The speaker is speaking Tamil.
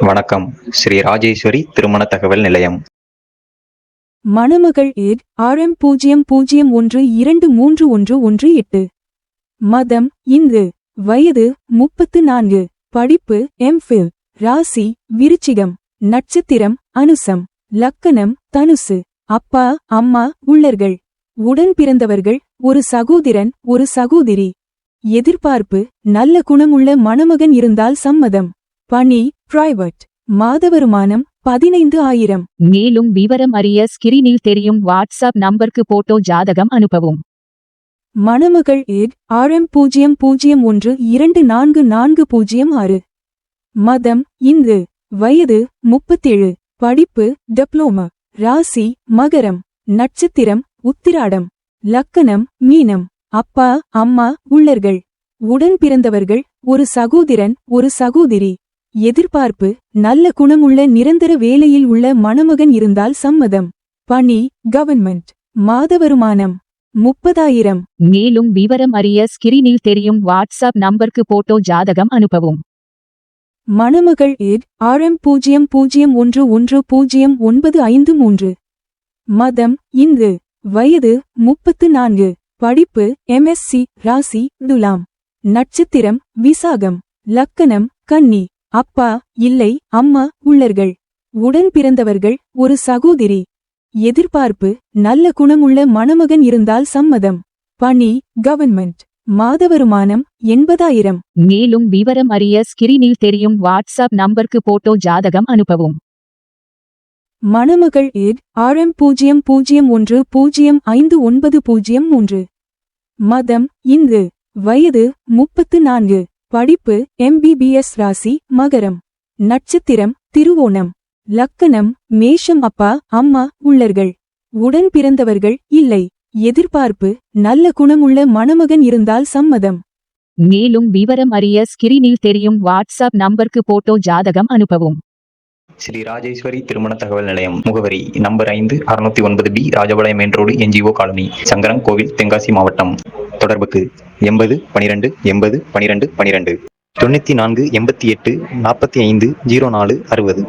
வணக்கம். ஸ்ரீ ராஜேஸ்வரி திருமண தகவல் நிலையம். மணமகள் ஏட் ஆர்எம் பூஜ்ஜியம் பூஜ்ஜியம் ஒன்று இரண்டு மூன்று ஒன்று ஒன்று எட்டு. மதம் இந்து வயது முப்பத்து நான்கு. படிப்பு எம்ஃபில் ராசி விருச்சிகம். நட்சத்திரம் அனுசம். லக்கணம் தனுசு. அப்பா அம்மா உள்ளர்கள். உடன் பிறந்தவர்கள் ஒரு சகோதரன் ஒரு சகோதரி. எதிர்பார்ப்பு நல்ல குணமுள்ள மணமகன் இருந்தால் சம்மதம். பணி பிரைவேட் மாத வருமானம் பதினைந்து ஆயிரம். மேலும் விவரம் அறிய ஸ்கிரீனில் தெரியும் வாட்ஸ்அப் நம்பருக்கு போட்டோ ஜாதகம் அனுப்பவும். மணமகள் ஏட் ஆர்எம் பூஜ்ஜியம் பூஜ்ஜியம் ஒன்று இரண்டு நான்கு நான்கு பூஜ்ஜியம் ஆறு. மதம் இந்து வயது முப்பத்தேழு. படிப்பு டிப்ளோமா ராசி மகரம் நட்சத்திரம் உத்திராடம். லக்கணம் மீனம். அப்பா அம்மா உள்ளர்கள். உடன் பிறந்தவர்கள் ஒரு சகோதரன் ஒரு சகோதரி. எதிர்பார்ப்பு நல்ல குணமுள்ள நிரந்தர வேலையில் உள்ள மணமகன் இருந்தால் சம்மதம். பணி கவர்மெண்ட் மாத வருமானம் முப்பதாயிரம். மேலும் விவரம் அறிய ஸ்கிரீனில் தெரியும் வாட்ஸ்அப் நம்பருக்கு போட்டோ ஜாதகம் அனுப்பவும். மணமகள் ஏட் ஆர்எம் பூஜ்ஜியம் பூஜ்ஜியம் ஒன்று ஒன்று பூஜ்ஜியம் ஒன்பது ஐந்து மூன்று. மதம் இந்து வயது முப்பத்து நான்கு. படிப்பு எம்எஸ்சி ராசி துலாம். நட்சத்திரம் விசாகம் லக்கணம் கன்னி. அப்பா இல்லை அம்மா உள்ளர்கள். உடன் பிறந்தவர்கள் ஒரு சகோதரி. எதிர்பார்ப்பு நல்ல குணமுள்ள மணமகன் இருந்தால் சம்மதம். பணி கவர்மெண்ட் மாத வருமானம் எண்பதாயிரம். மேலும் விவரம் அறிய ஸ்கிரீனில் தெரியும் வாட்ஸ்அப் நம்பருக்கு போட்டோ ஜாதகம் அனுப்பவும். மணமகள் ஏட் ஆர்எம் பூஜ்ஜியம் பூஜ்ஜியம் ஒன்று பூஜ்ஜியம் ஐந்து ஒன்பது பூஜ்ஜியம் மூன்று. மதம் இந்து. வயது முப்பத்து நான்கு. படிப்பு எம்பிபிஎஸ் ராசி மகரம். நட்சத்திரம் திருவோணம். லக்கணம் மேஷம் அப்பா அம்மா உள்ளர்கள். உடன் பிறந்தவர்கள் இல்லை. எதிர்பார்ப்பு நல்ல குணமுள்ள மணமகன் இருந்தால் சம்மதம். மேலும் விவரம் அறிய ஸ்கிரீனில் தெரியும் வாட்ஸ்அப் நம்பருக்கு போட்டோ ஜாதகம் அனுப்பவும். ஸ்ரீ ராஜேஸ்வரி திருமண தகவல் நிலையம் முகவரி நம்பர் ஐந்து அறுநூத்தி ஒன்பது B Rajapalayam main road NGO colony Sankaran Kovil Tenkasi மாவட்டம். தொடர்புக்கு எண்பது பனிரெண்டு எண்பது பனிரெண்டு பனிரெண்டு. தொண்ணூற்றி நான்கு எண்பத்தி எட்டு நாற்பத்தி ஐந்து ஜீரோ நாலு அறுபது.